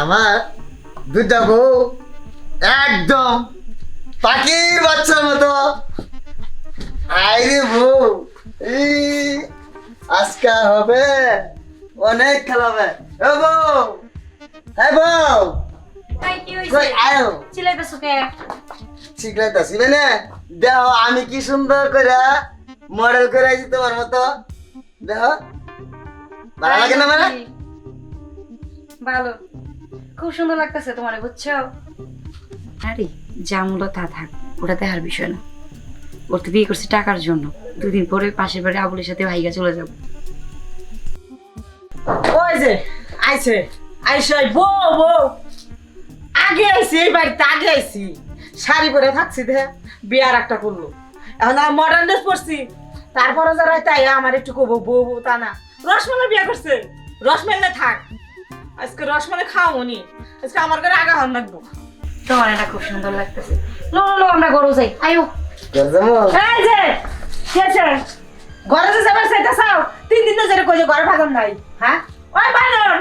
আমার দুটা বউ একদম পাখির বাচ্চার মতো। আইরে বউ আজকা হবে অনেক খেলা হবে। ও বউ হ্যাঁ বউ। মানে দেখো আমি কি সুন্দর করে মডেল করে আছি তোমার মতো? দেখো ভালো লাগে না মানে? ভালো। খুব সুন্দর লাগতেছে তোমার বুঝছ? আরে যা মূল্য তা থাক ওটা দেখার বিষয় না। ওর তো বিয়ে করছি টাকার জন্য। দুদিন পরে পাশের বাড়ি আবুলের সাথে ভাইগা চলে যাব। ওই যে আইছে আইসে বউ বউ। আগে আইছি এই বাড়িতে আগে আইছি। শাড়ি পরে থাকছি দে বিয়ার একটা করল এখন আমি মডার্ন ড্রেস পরছি। তারপরে যারা তাই আমার একটু কবো বউ বউ তা না। রসমালাই বিয়া করছে। রসমালাই থাক। আজকে রসমালাই খাও নি আজকে আমার ঘরে আগা হন রাখব তোমার এটা খুব সুন্দর লাগতেছে। লো লো, আমরা গরু যাই। আয়ো। এই যে কে আছে ঘরে যে যাবার সেটা চাও তিন দিন ধরে কই ঘরে ভাগন নাই। হ্যাঁ? ওই বানর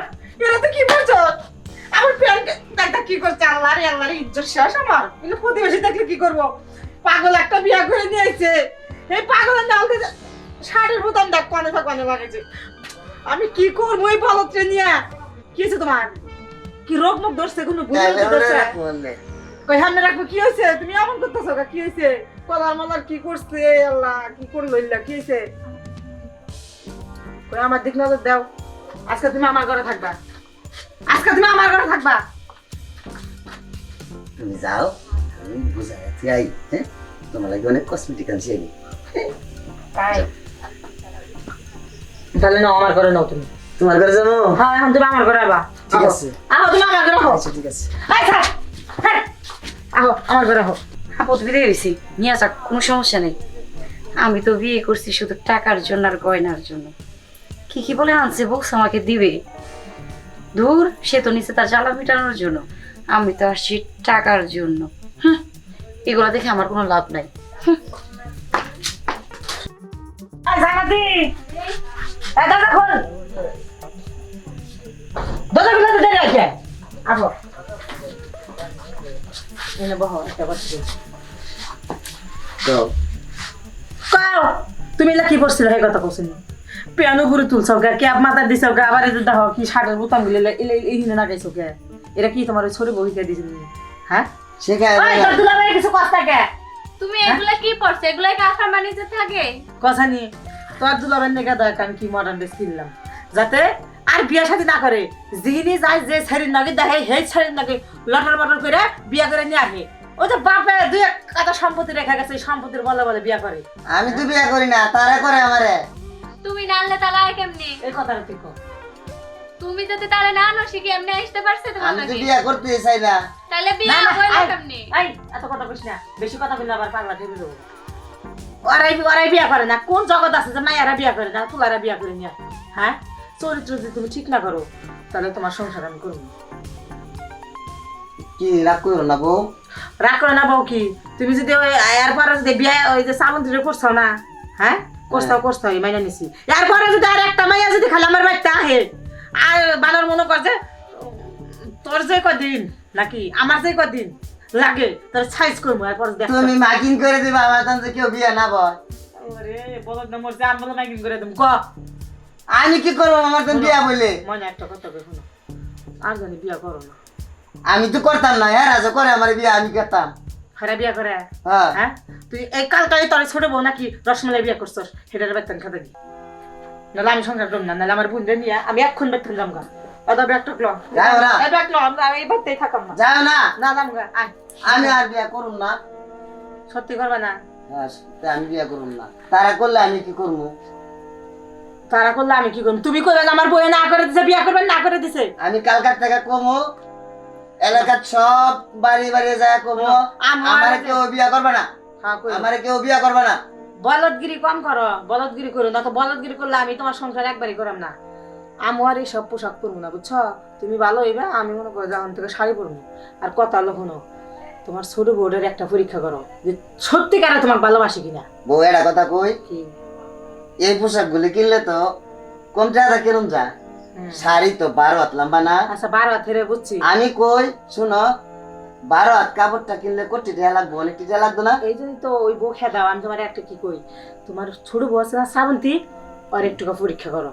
এরা তো কি করছ? আমার প্যান্ট একটা কি করছে? আল্লাহ রে আল্লাহ রে ইজ্জত শেষ আমার। এগুলো প্রতিবেশী দেখলে কি করব? পাগল একটা বিয়া করে নিয়ে আইছে। এই পাগলের নালতে শাড়ির বোতাম দেখ কানে লাগেছে আমি কি করব এই পালত্রে নিয়ে? কি হয়েছে তোমার? কি রোগ মুখ ধরছে কোনো বুঝে ধরছে? কই হামনে রাখব কি হয়েছে তুমি এমন করতেছো কি হয়েছে কলার মালার কি করছে? আল্লাহ কি করল ইল্লা কি হয়েছে কই আমার দিক নজর দাও। আজকে তুমি আমার ঘরে থাকবা। আজকে তুমি আমার ঘরে থাকবা। তুমি যাও আমি বুঝাই আই হ্যাঁ? তোমার লাগে অনেক কসমেটিক আনছি আমি। তাই? তাহলে না আমার ঘরে নাও তুমি। তোমার ঘরে যাব? হ্যাঁ এখন তুমি আমার ঘরে আবা ঠিক আছে। আহো তুমি আমার ঘরে হো আচ্ছা ঠিক আছে। আই থাক আহো আমার ঘরে হো বিদে গেছি নিয়ে যাক কোনো সমস্যা নেই। আমি তো বিয়ে করছি শুধু টাকার জন্য আর গয়নার জন্য। কি কি বলে আনছে বলছে আমাকে দিবে? দূর সে তো নিচে তার জ্বালা মিটানোর জন্য। আমি তো আসছি টাকার জন্য। হুম, এগুলো দেখে আমার কোনো লাভ নাই। জানাতি দাদা খোল বহো একটা বসে কাও তুমি এলা কি করছিল? হে কথা কইছিনি পিয়ানো গুরু তুলছ গা ক্যাপ মাথা দিছ গা আবার যে দেখো কি শার্টের বোতামগুলো এলে এই না গাইছো কে? এটা কি তোমার ওই ছোট বহিতে দিছিল হ্যাঁ? দুলাভাই কিছু কষ্ট কে? তুমি এগুলা কি পড়ছো? এগুলা কি আফার বাণিজ্য থাকে? কথা নি? তোর দুলাভাই নেগা দেখ আমি কি মডার্ন ড্রেস কিনলাম। যাতে আর বিয়া শাদী না করে। যিনি যায় যে শাড়ির নাগে দেখে সেই শাড়ির নাগে লটর বটর করে বিয়া করে নিয়ে আহে ও যে বাপে দুই এক কাটা সম্পত্তি রেখা গেছে এই সম্পত্তির বলে বলে বিয়া করে। আমি তো বিয়ে করি না তারা করে আমারে। তুমি না আনলে তাহলে আয় কেমনি? এই কথাটা ঠিক। তুমি যদি তাহলে না আনো শিখে এমনি আসতে পারছে তোমার আমি তো লাগে? করতে চাই না। তাহলে না, বিয়ে না, আই, কেমনি? আই, এত কথা কইস না। বেশি কথা বললে আবার পাগলা ঠেলে দেবো ওরাই ওরাই বিয়া করে না। কোন জগৎ আছে যে মায়েরা বিয়া করে না তুলারা বিয়া করে নিয়ে হ্যাঁ? চরিত্র যদি তুমি ঠিক না করো তাহলে তোমার সংসার আমি করব কি রাগ করো না বউ? রাগ করে না বউ কি? তুমি যদি ওই এরপরে যদি বিয়া ওই যে সামন্ত্রী করছ না হ্যাঁ? করছ করছ এই মাইনা নিছি। এরপরে যদি আর একটা মাইয়া যদি খালি আমার বাড়িতে আহে আর বানর মনে করছে তোর যে কদিন নাকি আমার যে কদিন লাগে তোর সাইজ করব এরপর দেখ তুমি মাকিং করে দিবা আমার তো কেউ বিয়ে না বয়। ওরে বলদ না মরছে আমি বলে মাইকিং করে দেব ক? আমি কি করব? আমার তো বিয়া বলে। মনে একটা কথা কই শোনো। আর জানি বিয়া করো না। আমি তো করতাম না হ্যাঁ রাজা করে আমার বিয়ে আমি করতাম। হারা বিয়া করে? হ্যাঁ। হ্যাঁ? তুই এই কালকাই তোর ছোট বউ নাকি রসমালাই বিয়া করছস? সেটার বেতন খাতে দি। নাহলে আমি সংসার করব না নাহলে আমার বোনদের নিয়ে আমি এক্ষণ বেতন যাম গা। অদা ব্যাগ টুকলো যাও না। এই ব্যাগ লো আমরা এই বাড়তেই থাকাম না। যাও না। না যাম গা আয়। আমি আর বিয়ে করুম না। সত্যি করবে না? হ্যাঁ, আমি বিয়ে করুম না। তারা করলে আমি কি করব? তারা করলে আমি কি করব? তুমি কইবে আমার বউয়ে না করে দিছে বিয়া করবেন না করে দিছে। আমি কালকার থেকে কমো এলাকার সব বাড়ি বাড়ি যায় কমো। আমার- আমার কেউ বিয়ে করবে না। হ্যাঁ আমার কেউ বিয়ে করবে না। বলদগিরি কম করো বলদগিরি করো। না তো বলদগিরি করলে আমি তোমার সংসার একবারই করাম না। আমি আর এই সব পোশাক পরবো না বুঝছ? তুমি ভালো হইবে আমি মনে করো যখন থেকে শাড়ি পরবো। আর কথা হলো শোনো তোমার ছোট বোর্ডের একটা পরীক্ষা করো যে সত্যিকারে তোমার ভালোবাসি কিনা। বউ এটা কথা কই? কি? এই পোশাক গুলি কিনলে তো কম টাকা কিরম যা। শাড়ি তো বারো হাত লম্বা না। আচ্ছা বারো হাতের বুঝছি। আমি কই শুনো বারো হাত কাপড়টা কিনলে কোটি টাকা লাগবো অনেক টাকা লাগতো না? এই জন্য তো ওই বউ খেয়ে দাও আমি তোমার একটা কি কই তোমার ছোট বউ আছে না শ্রাবন্তী? আর একটু পরীক্ষা করো।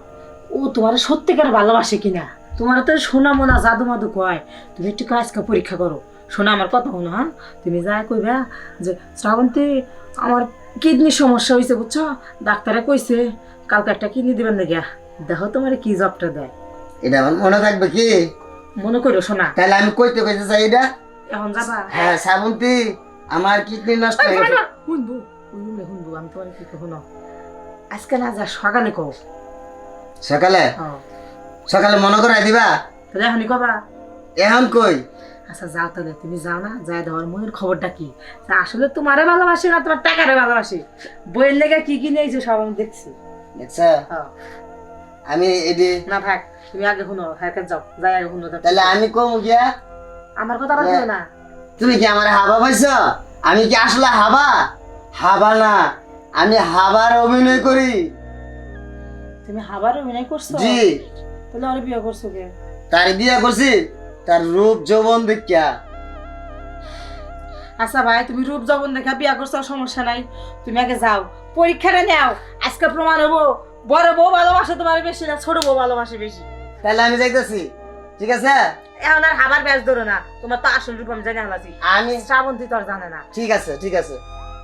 ও তোমার সত্যিকার ভালোবাসে কিনা? তোমার তো সোনা মোনা জাদু মাদু কয় তুমি একটু আজকে পরীক্ষা করো। শোনা আমার কথা শোনো হ্যাঁ? তুমি যা কইবা যে শ্রাবন্তী আমার কিডনির সমস্যা হয়েছে বুঝছ? ডাক্তারে কইছে কালকে একটা কিডনি দিবেন না গিয়া দেখো তোমার কি জবটা দেয়। এটা আমার মনে থাকবে কি? মনে করো শোনা। তাহলে আমি কইতে কইতে চাই এটা? এখন যাবা? হ্যাঁ শ্রাবন্তী আমার কিডনি নষ্ট হয়ে গেছে। শুনব শুনব শুনব আমি তোমার কি শুনো আজকে না যা সকালে কও। সকালে? হ্যাঁ। সকালে মনে করাই দিবা? তাহলে এখনই কবা। এখন কই? আচ্ছা যাও তাহলে তুমি যাও না যাই দেওয়ার মনের খবরটা কি? আসলে তোমারে ভালোবাসি না তোমার টাকারে ভালোবাসি। বইয়ের লেগে কি কি নিয়েছে সব আমি দেখছি। দেখছা? হ্যাঁ। আমি এডি না থাক তুমি আগে শুনো হ্যাঁ যাও যাই আগে শুনো তাহলে আমি কম গিয়া? আমার কথা বলছো না? তুমি কি আমার হাবা পাইছ? আমি কি আসলে হাবা? হাবা না আমি হাবার অভিনয় করি। তুমি হাবার অভিনয় করছ? জি। তাহলে আরে বিয়ে করছ কে? তার বিয়ে করছি। তার রূপ যৌবন দেখিয়া। আচ্ছা ভাই তুমি রূপ যবন দেখা বিয়া করছ সমস্যা নাই। তুমি আগে যাও পরীক্ষাটা নাও। আজকে প্রমাণ হব। বড় বউ ভালোবাসে তোমার বেশি না ছোট বউ ভালোবাসে বেশি। তাহলে আমি যাইতেছি। ঠিক আছে? এখন আর হাবার ব্যাস ধরো না। তোমার তো আসল রূপ আমি জানি হালাছি আমি শ্রাবন্তী তো আর জানে না। ঠিক আছে ঠিক আছে।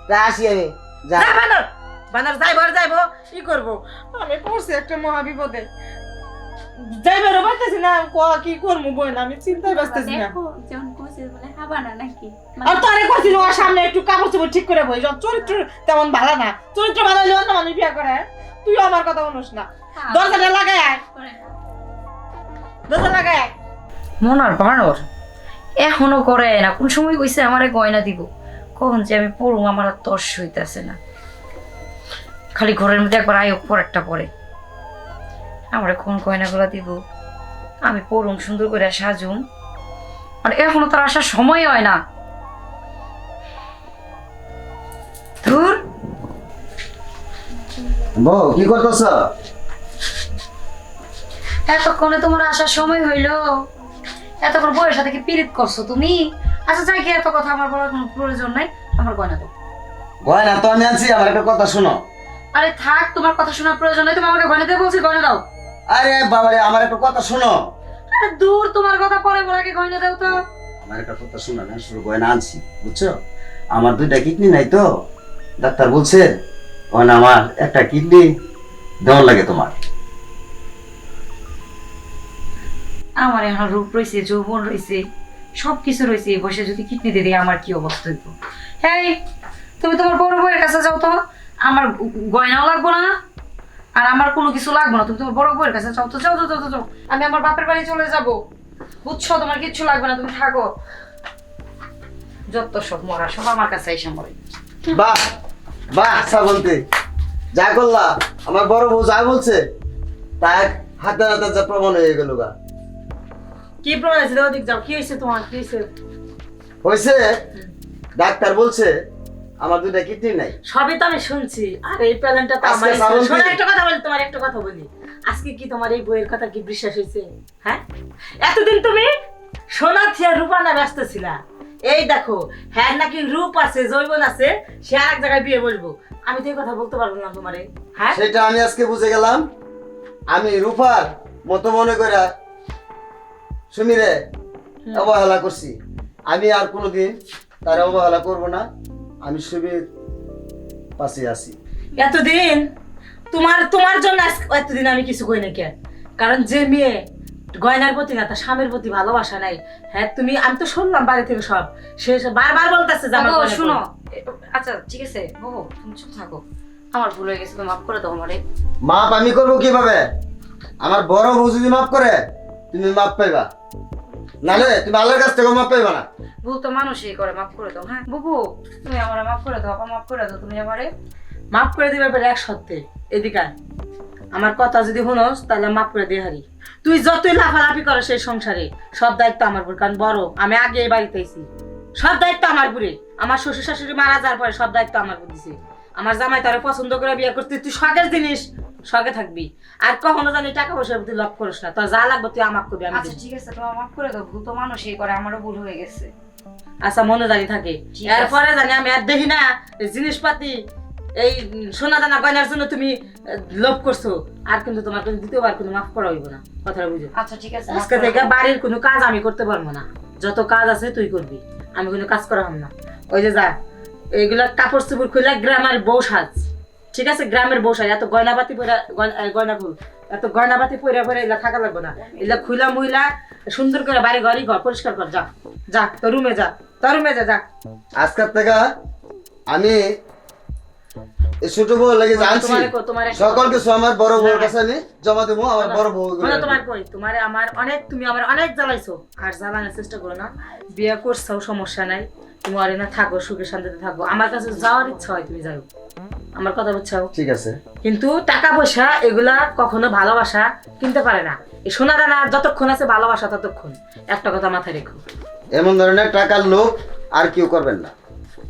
তা আসি আমি। যা বানর! বানর যাইবো আর যাইবো। কি করব? আমি পড়ছি একটা মহাবিপদে। যাইবে রে পারতেছি না ক কি করব বই না আমি চিন্তায় না। দেখো যেমন কইছে বলে হাবানা নাকি? আর ওর সামনে একটু কাপড় চোপড় ঠিক করে বই। চরিত্র তেমন ভালো না। চরিত্র ভালো হলে অন্য মানুষ বিয়ে করে। তুই আমার কথা শুনিস না। হ্যাঁ, দরজাটা লাগাই আয়। দরজা লাগাই আয়। মনার বানর এখনও করে না। কোন সময় কইছে আমারে গয়না দিব? কখন যে আমি পড়ুম আমার আর তর্স হইতেছে না। খালি ঘরের মধ্যে একবার আয়োগ পর একটা পরে। আমার কোন গয়নাগুলো দিব। আমি পড়ুম সুন্দর করে সাজুম। আর এখনও তার আসার সময় হয় না। ধুর। বউ কি করতেছ? এতক্ষণে তোমার আসার সময় হইল। এতক্ষণ বউয়ের সাথে কি পীড়িত করছ তুমি? আচ্ছা যাই কি এত কথা আমার বলার কোনো প্রয়োজন নাই আমার গয়না দাও। গয়না তো আমি আনছি আমার একটা কথা শোনো। আরে থাক তোমার কথা শোনার প্রয়োজন নাই তুমি আমাকে গয়না দিয়ে বলছি গয়না দাও। আরে বাবারে আমার একটা কথা শোনো। আরে দূর তোমার কথা পরে বলে আগে গয়না দাও তো। আমার একটা কথা শোনো না শুরু গয়না আনছি বুঝছ? আমার দুইটা কিডনি নাই তো। ডাক্তার বলছে ওন আমার একটা কিডনি দেওয়ার লাগে তোমার। আমার এখন রূপ রয়েছে যৌবন রয়েছে সব কিছু রয়েছে এই বসে যদি কিডনি দিয়ে দিই আমার কি অবস্থা হইব? হ্যাঁ তুমি তোমার বড় বউয়ের কাছে যাও তো। আমার গয়নাও লাগবো না। আর আমার কোনো কিছু লাগবে না। তুমি তোমার বড় বউয়ের কাছে যাও তো যাও যাও যাও, যাও। আমি আমার বাপের বাড়ি চলে যাব। বুঝছ? তোমার কিচ্ছু লাগবে না তুমি থাকো। যত সব মরা সব আমার কাছে এসে মরে। বাহ বাহ শ্রাবন্তী যা করলা আমার বড় বউ যা বলছে তা এক হাতে হাতে যা প্রমাণ হয়ে গেল গা। কি প্রমাণ আছে দেখো দিক যাও। কি হয়েছে তোমার? কি হয়েছে? হয়েছে ডাক্তার বলছে আমার দুইটা কিডনি নাই। সবই তো আমি শুনছি। আর এই প্যালেন্টটা তো আমার। শোনো একটা কথা বলি তোমার একটা কথা বলি। আজকে কি তোমার এই বইয়ের কথা কি বিশ্বাস হয়েছে? হ্যাঁ? এতদিন তুমি সোনা থিয়া রূপা না ব্যস্ত ছিলা এই দেখো হ্যাঁ নাকি রূপ আছে জৈবন আছে সে আর এক জায়গায় বিয়ে বসবো। আমি তো এই কথা বলতে পারব না তোমারে। হ্যাঁ? সেটা আমি আজকে বুঝে গেলাম। আমি রূপার মতো মনে করে সুমিরে অবহেলা করছি। আমি আর কোনোদিন তার অবহেলা করব না। আমি পাশে আছি। এতদিন তোমার তোমার জন্য এতদিন আমি কিছু কই না কেন? কারণ যে মেয়ে গয়নার প্রতি না তার স্বামীর প্রতি ভালোবাসা নাই। হ্যাঁ তুমি আমি তো শুনলাম বাড়ি থেকে সব। সে বারবার বলতেছে যে আমার গয়না শুনো। আচ্ছা ঠিক আছে। বাবু তুমি চুপ থাকো। আমার ভুল হয়ে গেছে তুমি মাফ করে দাও আমারে। মাপ আমি করব কীভাবে? আমার বড় বউ যদি মাফ করে তুমি মাপ পাইবা। নালে তুমি আল্লাহর কাছ থেকে মাপ পাইবা না। ভুল তো মানুষই করে মাফ করে দাও হ্যাঁ? বুবু তুমি আমার মাফ করে দাও আপা মাফ করে দাও তুমি আমারে মাফ করে দিবে এক সত্যি। এদিকে আমার কথা যদি শুনোস তাহলে মাফ করে দিয়ে হারি। তুই যতই লাফালাফি করো সেই সংসারে সব দায়িত্ব আমার উপর কারণ বড় আমি আগে এই বাড়িতে সব দায়িত্ব আমার উপরে। আমার শ্বশুর শাশুড়ি মারা যাওয়ার পরে সব দায়িত্ব আমার উপর দিছে। আমার জামাই তারা পছন্দ করে বিয়ে করতে তুই শখের জিনিস শখে থাকবি। আর কখনো জানি টাকা পয়সার প্রতি লভ করিস না। তোর যা লাগবে তুই আমাকে করবি আমি আচ্ছা ঠিক আছে তোমার মাফ করে দাও ভূত মানুষই করে আমারও ভুল হয়ে গেছে। আচ্ছা মনে জানি থাকে। এরপরে জানি আমি আর দেখি না জিনিসপাতি এই সোনা দানা গয়নার জন্য তুমি লোভ করছ। আর কিন্তু তোমার কিন্তু দ্বিতীয়বার কোনো মাফ করা হইব না কথাটা বুঝো। আচ্ছা ঠিক আছে আজকে থেকে বাড়ির কোনো কাজ আমি করতে পারব না। যত কাজ আছে তুই করবি আমি কোনো কাজ করা হব না। ওই যে যা এইগুলা কাপড় চোপড় খুলে গ্রামের বউ সাজ। ঠিক আছে গ্রামের বউ এত গয়নাপাতি পরে গয়না ফুল এত গয়নাপাতি পরে পরে এগুলা থাকা লাগবে না। এগুলা খুলা মুইলা সুন্দর করে বাড়ি ঘরই ঘর পরিষ্কার কর যা যা তোর রুমে যা তোর রুমে যা যা। আজকের থেকে আমি ছোট বউ লাগে জানছি। তোমারে সকল কিছু আমার বড় বউর কাছে আমি জমা দেবো আমার বড় বউ মানে তোমার কই? তোমারে আমার অনেক তুমি আমার অনেক জ্বালাইছো। আর জ্বালানোর চেষ্টা করো না। বিয়ে করছ সমস্যা নাই। তুমি অরে না থাকো সুখে শান্তিতে থাকো। আমার কাছে যাওয়ার ইচ্ছা হয় তুমি যাও আমার কথা বুঝছ? ঠিক আছে। কিন্তু টাকা পয়সা এগুলা কখনো ভালোবাসা কিনতে পারে না। এই সোনা দানা যতক্ষণ আছে ভালোবাসা ততক্ষণ। একটা কথা মাথায় রেখো। এমন ধরনের টাকার লোক আর কেউ করবেন না।